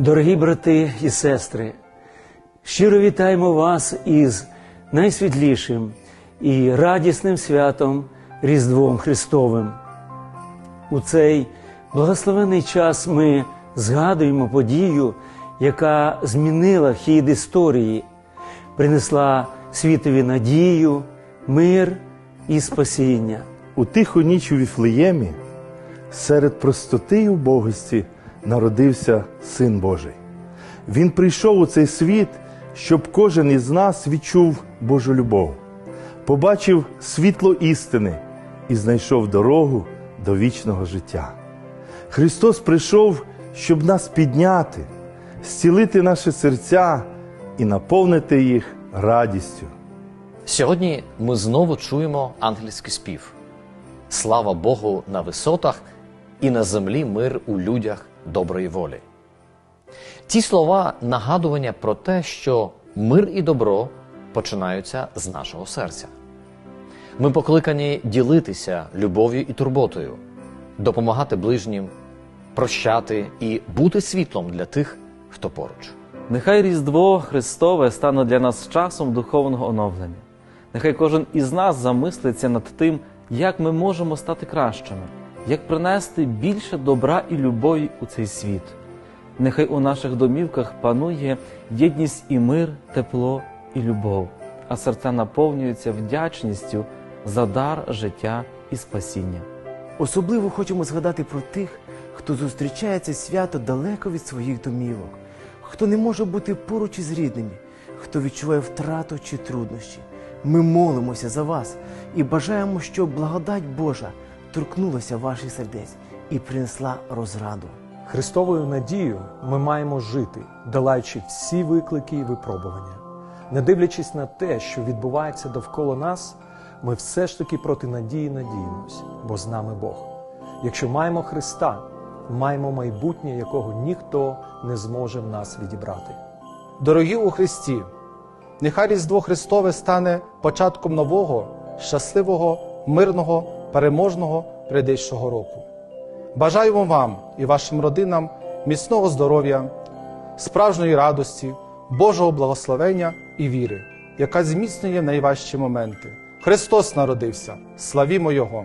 Дорогі брати і сестри, щиро вітаємо вас із найсвітлішим і радісним святом Різдвом Христовим. У цей благословений час ми згадуємо подію, яка змінила хід історії, принесла світові надію, мир і спасіння. У тиху ніч у Віфлеємі серед простоти й убогості народився Син Божий. Він прийшов у цей світ, щоб кожен із нас відчув Божу любов, побачив світло істини і знайшов дорогу до вічного життя. Христос прийшов, щоб нас підняти, зцілити наші серця і наповнити їх радістю. Сьогодні ми знову чуємо ангельський спів. Слава Богу на висотах і на землі мир у людях доброї волі. Ці слова нагадування про те, що мир і добро починаються з нашого серця. Ми покликані ділитися любов'ю і турботою, допомагати ближнім, прощати і бути світлом для тих, хто поруч. Нехай Різдво Христове стане для нас часом духовного оновлення. Нехай кожен із нас замислиться над тим, як ми можемо стати кращими, як принести більше добра і любові у цей світ. Нехай у наших домівках панує єдність і мир, тепло і любов, а серця наповнюються вдячністю за дар життя і спасіння. Особливо хочемо згадати про тих, хто зустрічає це свято далеко від своїх домівок, хто не може бути поруч із рідними, хто відчуває втрату чи труднощі. Ми молимося за вас і бажаємо, щоб благодать Божа торкнулася ваших сердець і принесла розраду. Христовою надією ми маємо жити, долаючи всі виклики і випробування. Не дивлячись на те, що відбувається довкола нас, ми все ж таки проти надії надіємось, бо з нами Бог. Якщо маємо Христа, маємо майбутнє, якого ніхто не зможе в нас відібрати. Дорогі у Христі, нехай Різдво Христове стане початком нового, щасливого, мирного, переможного прийдешого року. Бажаємо вам і вашим родинам міцного здоров'я, справжньої радості, Божого благословення і віри, яка зміцнює найважчі моменти. Христос народився, славімо Його!